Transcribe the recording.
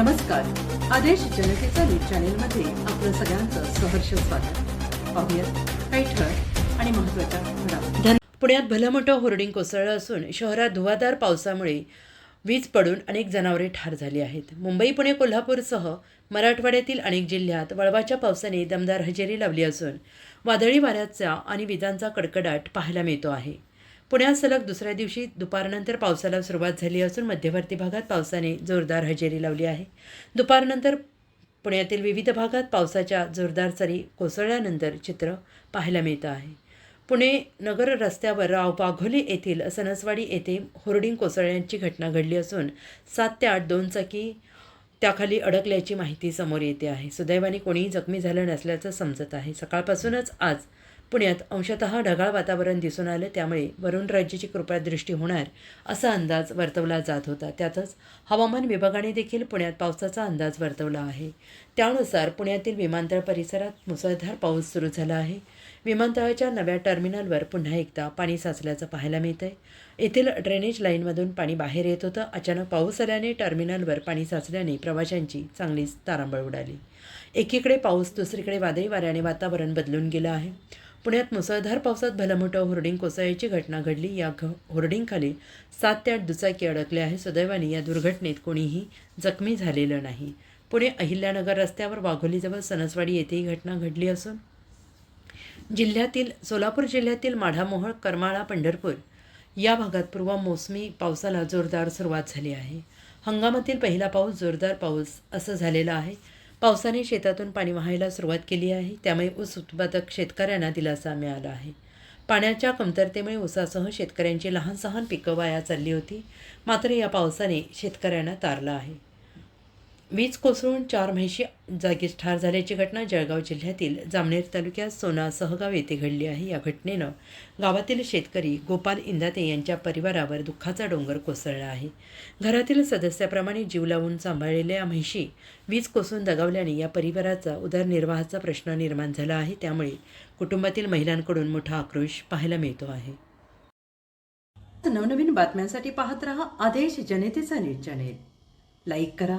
नमस्कार. आदेश जनतेचा न्यूज चॅनेलमध्ये आपलं सगळ्यांचं सहर्ष स्वागत. पाहूयात काही ठळक आणि महत्त्वाच्या घडामोडी. पुण्यात भलं मोठं होर्डिंग कोसळलं असून शहरात धुवाधार पावसामुळे वीज पडून अनेक जनावरे ठार झाली आहेत. मुंबई पुणे कोल्हापूरसह मराठवाड्यातील अनेक जिल्ह्यात वळवाच्या पावसाने दमदार हजेरी लावली असून वादळी वाऱ्याचा आणि विजांचा कडकडाट पाहायला मिळतो आहे. पुण्यात सलग दुसऱ्या दिवशी दुपारनंतर पावसाला सुरुवात झाली असून मध्यवर्ती भागात पावसाने जोरदार हजेरी लावली आहे. दुपारनंतर पुण्यातील विविध भागात पावसाच्या जोरदार सरी कोसळल्यानंतर चित्र पाहायला मिळतं आहे. पुणे नगर रस्त्यावर राव वाघोली येथील सणसवाडी येथे होर्डिंग कोसळण्याची घटना घडली असून सात ते आठ दोन चाकी त्याखाली अडकल्याची माहिती समोर येते आहे. सुदैवाने कोणीही जखमी झालं नसल्याचं समजत आहे. सकाळपासूनच आज पुण्यात अंशतः ढगाळ वातावरण दिसून आलं. त्यामुळे वरुण राज्याची कृपादृष्टी होणार असा अंदाज वर्तवला जात होता. त्यातच हवामान विभागाने देखील पुण्यात पावसाचा अंदाज वर्तवला आहे. त्यानुसार पुण्यातील विमानतळ परिसरात मुसळधार पाऊस सुरू झाला आहे. विमानतळाच्या नव्या टर्मिनलवर पुन्हा एकदा पाणी साचल्याचं पाहायला मिळतंय. येथील ड्रेनेज लाईनमधून पाणी बाहेर येत होतं. अचानक पाऊस आल्याने टर्मिनलवर पाणी साचल्याने प्रवाशांची चांगलीच तारांबळ उडाली. एकीकडे पाऊस दुसरीकडे वादळी वाऱ्याने वातावरण बदलून गेलं आहे. पुण्यात मुसळधार पावसात भलमोठं होर्डिंग कोसळ्याची घटना घडली. या घ होर्डिंगखाली सात ते आठ दुचाकी अडकले आहे सुदैवाने या दुर्घटनेत कोणीही जखमी झालेलं नाही. पुणे अहिल्यानगर रस्त्यावर वाघोलीजवळ सणसवाडी येथे ही घटना घडली असून जिल्ह्यातील सोलापूर जिल्ह्यातील माढामोहळ करमाळा पंढरपूर या भागात पूर्व मोसमी पावसाला जोरदार सुरुवात झाली आहे. हंगामातील पहिला पाऊस जोरदार पाऊस असं झालेला आहे. पावसाने शेतातून पाणी वाहायला सुरुवात केली आहे. त्यामुळे ऊस उत्पादक शेतकऱ्यांना दिलासा मिळाला आहे. पाण्याच्या कमतरतेमुळे ऊसासह शेतकऱ्यांची लहान सहान पिकं वाया चालली होती. मात्र या पावसाने शेतकऱ्यांना तारलं आहे. वीज कोसळून चार म्हैशी जागीच ठार झाल्याची घटना जळगाव जिल्ह्यातील जामनेर तालुक्यात सोना सहगाव येथे घडली आहे. या घटनेनं गावातील शेतकरी गोपाल इंदाते यांच्या परिवारावर दुःखाचा डोंगर कोसळला आहे. घरातील सदस्याप्रमाणे जीव लावून सांभाळलेल्या या म्हैशी वीज कोसळून दगावल्याने या परिवाराचा उदरनिर्वाहाचा प्रश्न निर्माण झाला आहे. त्यामुळे कुटुंबातील महिलांकडून मोठा आक्रोश पाहायला मिळतो आहे. नवनवीन बातम्यांसाठी पाहत रहा आदेश जनतेचा न्यूज चॅनेल. लाईक करा